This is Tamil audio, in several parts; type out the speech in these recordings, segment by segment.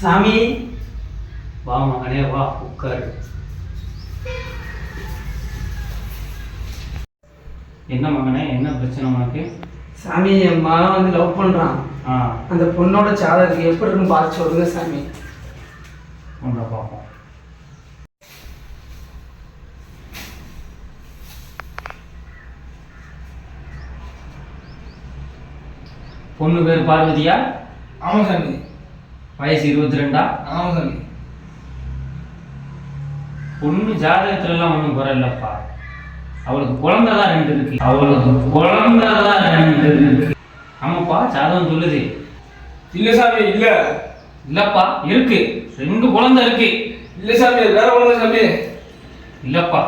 சாமி வா மகனே வா உட்காரு. என்ன மகனே என்ன பிரச்சனை உனக்கு? சாமி என் மகன் வந்து லவ் பண்றான். ஆ. அந்த பொண்ணோட ஜாதகம் எப்படி இருக்குன்னு பார்த்து சொல்லுங்க சாமி. ஒன்றை பார்ப்போம். பொண்ணு பேர் பார்வதியா? ஆமாம் சாமி. வயசு இருபத்தி ரெண்டா ஆமாம் சாமி. பொண்ணு ஜாதகத்துல எல்லாம் ஒன்றும் குறை இல்லப்பா. அவளுக்கு குழந்தை தான் ரெண்டு இருக்கு. அவளுக்கு குழந்தை தான் ரெண்டு இருக்கு. ஆமாப்பா ஜாதகம் சொல்லுது. இல்லை சாமி இல்லை. இல்லப்பா இருக்கு. ரெண்டு குழந்தை இருக்கு. இல்லை சாமி வேற ஒன்று சாமி. இல்லப்பா.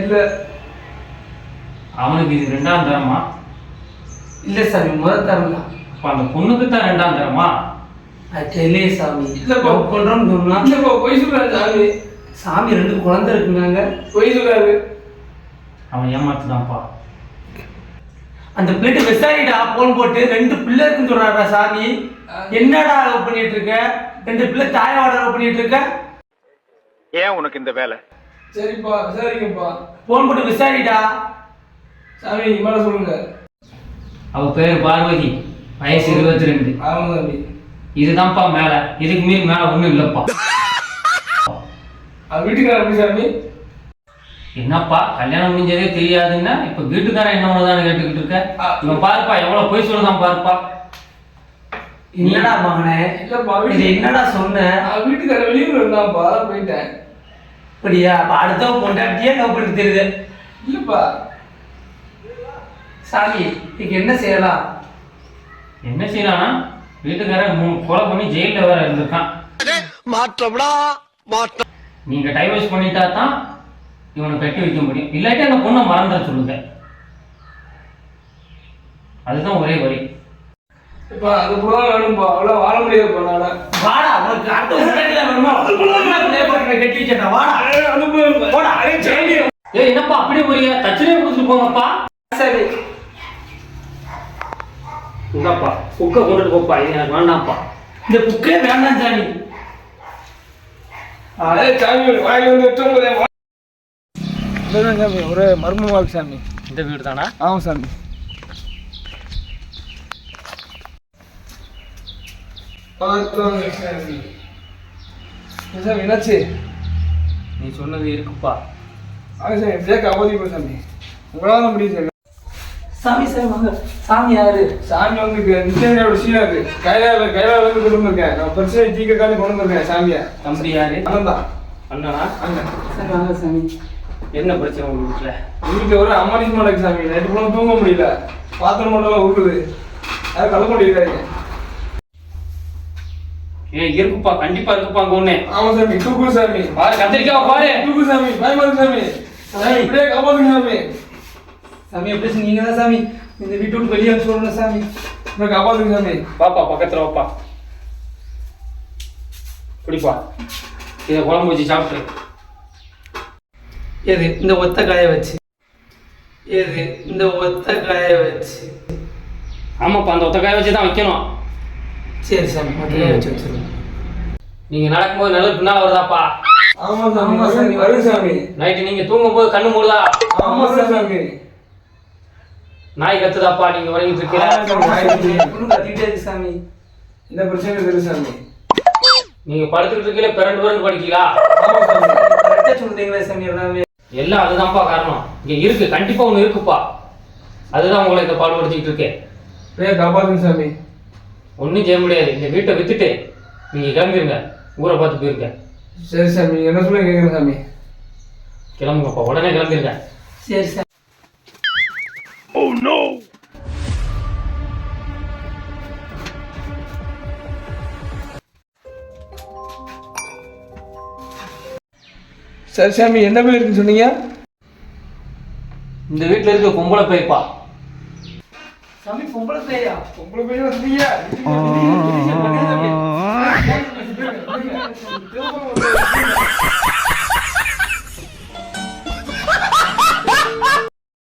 இல்லை. அவனுக்கு இது ரெண்டாம் தரமா? இல்ல சாமி முதல் தரம் தான் அப்ப அந்த பொண்ணுக்கு தான் ரெண்டாம் தரமா? அது தெரியலையே சாமி. இல்லப்பா. லவ் பண்றோம்னு சொன்னா? இல்லைப்பா பொய் சொல்கிறாரு சாமி. சாமி ரெண்டு குழந்தை இருக்குனாங்க. பொய் சொல்கிறாரு அவன் ஏமாத்துதான்ப்பா. அந்த பிள்ளைட்டு விசாரிடா போன் போட்டு ரெண்டு பிள்ளை இருக்குன்னு சொல்றாரா சாமி. என்னடா லவ் பண்ணிட்டு இருக்க ரெண்டு பிள்ளை தாயோட லவ் பண்ணிட்டு இருக்க ஏன் உனக்கு இந்த வேலை? சரிப்பா விசாரிங்கப்பா. போன் போட்டு விசாரிடா. சாமி மேலே சொல்லுங்க. அவ பேர் பார்வதி வயசு இருபத்தி ரெண்டு இதுதான்ப்பா மேல. இதுக்கு மீறி மேல ஒண்ணும் இல்லப்பா. வீட்டுக்காரர் சாமி? என்னப்பா கல்யாணம் முடிஞ்சதே தெரியாதுன்னா இப்ப வீட்டுக்காரன் என்ன பண்ணுதான்னு கேட்டுக்கிட்டு இருக்க? இவன் பாருப்பா எவ்வளவு பொய் சொல்லுதான் பாருப்பா. என்னடா மகனே? இல்லப்பா இது என்னடா சொன்ன? நான் வீட்டுக்காரர் வெளியூர் இருந்தாப்பா போயிட்டேன். அப்படியா? அப்ப அடுத்தவ பொண்டாட்டியே லவ் பண்ணி தெரியுது. இல்லைப்பா. சாமி இதுக்கு என்ன செய்யலாம்? என்ன செய்யலாம்னா வீட்டுக்காரன் மூணு கொலை பண்ணி ஜெயில வேற இருந்திருக்கான். நீங்க டைவர்ஸ் பண்ணிட்டா தான் இவனை கட்டி வைக்க முடியும். இல்லாட்டி அந்த பொண்ணை மறந்துட சொல்லுங்க. அதுதான் ஒரே வழி. இப்போ புள்ள வேணும்ப்பா அவ்வளோ வாழ முடியாதுப்பா நான் வாடா உனக்கு அடுத்த வேணுமா? கட்டி வச்சா வாடா. அனுப்புவேன் போடா ஏய் என்னப்பா அப்படி போறீங்க? தச்சனையே கொடுத்துட்டு போங்கப்பா சரி இந்தாப்பா புக்கை கொண்டுட்டு போப்பா இது எனக்கு வேண்டாம்ப்பா. இந்த புக்கே வேண்டாம் சாமி. அதே சாமி வாயில் வந்து சாமி ஒரு மர்மமாக சாமி. இந்த வீடு தானா ஆமாம் சாமி. சாமி என்னாச்சு? நீ சொன்னது இருக்குப்பா. ஆமாம் சாமி எப்படியா காப்பாற்றிப்போம் சாமி. உங்களால் முடியும் சாமி சாமி சாமி வாங்க. சாமி யாரு? சாமி வந்து நிச்சயோட சீனாக்கு கைலால கைலால வந்து கொண்டு வந்திருக்கேன் நான் பிரச்சனை தீக்கக்காண்டி கொண்டு வந்திருக்கேன் சாமியை. தம்பி யாரு? அண்ணன் தான் அண்ணனா? அண்ணன். சாமி வாங்க சாமி. என்ன பிரச்சனை உங்க வீட்டுல வீட்டில் ஒரு அம்மானிஸ் மாடக்கு சாமி. நைட்டு ஃபுல்லாக தூங்க முடியல. பாத்திரம் மட்டும் உருளுது அது கலக்க முடியல ஏய் இருக்குப்பா. கண்டிப்பா இருக்குப்பா அங்க ஒண்ணு. ஆமாம் சாமி. தூக்கு சாமி. பாரு கத்திரிக்காய் பாரு. தூக்கு சாமி. பயமாரு சாமி. சாமி. இப்படியே காப்பாத்துங்க சாமி. சாமி எப்படி நீங்க தான் சாமி. இந்த வீட்டு விட்டு வெளியே வந்து சொல்லணும் சாமி. இப்ப காப்பாத்துங்க சாமி. பாப்பா பக்கத்துல வாப்பா. குடிப்பா. இதை குழம்பு வச்சு சாப்பிட்டு எது? இந்த ஒத்த காய வச்சு. எது? இந்த ஒத்த காய வச்சு. ஆமாப்பா அந்த ஒத்த காய வச்சு தான் வைக்கணும். சரி சாமி ஒத்த காய வச்சு வச்சிருக்கோம் நீங்க நடக்கும்போது நல்லது பின்னால வருதாப்பா? ஆமா சாமி. வரும் சாமி நைட்டு நீங்க தூங்கும்போது கண்ணு மூடுதா ஆமா சாமி. நாய் கத்துதாப்பா நீங்க வரைங்கிட்டு இருக்கிற ஆமா சாமி. இருக்கு இந்த பிரச்சனை தெரியும் சாமி. நீங்க படுத்துக்கிட்டு இருக்கீங்களே பிறண்டு பிறண்டு கரெக்டாக சொல்றீங்களா சாமி. எல்லாமே. எல்லாம் அதுதான்ப்பா காரணம். இங்க இருக்கு கண்டிப்பா ஒண்ணு இருக்குப்பா. அதுதான் உங்களை இந்த பாடுபடுத்திக்கிட்டு இருக்கேன். இப்படியே காப்பாத்துங்க சாமி. ஒன்றும் செய்ய முடியாது. இந்த வீட்டை வித்துட்டு நீங்க கிளம்பிருங்க. ஊரை பார்த்து போயிருங்க. சரி சாமி என்ன சொல்ல கேட்குறேன் சாமி. கிளம்புங்கப்பா உடனே கிளம்பிருங்க. சரி சாமி. சரி சாமி என்ன பேர் இருக்குன்னு சொன்னீங்க? இந்த வீட்டுல இருக்க பொம்பளை பைப்பா சாமி பொம்பளை பேயா? உங்களை போய் வந்தீங்க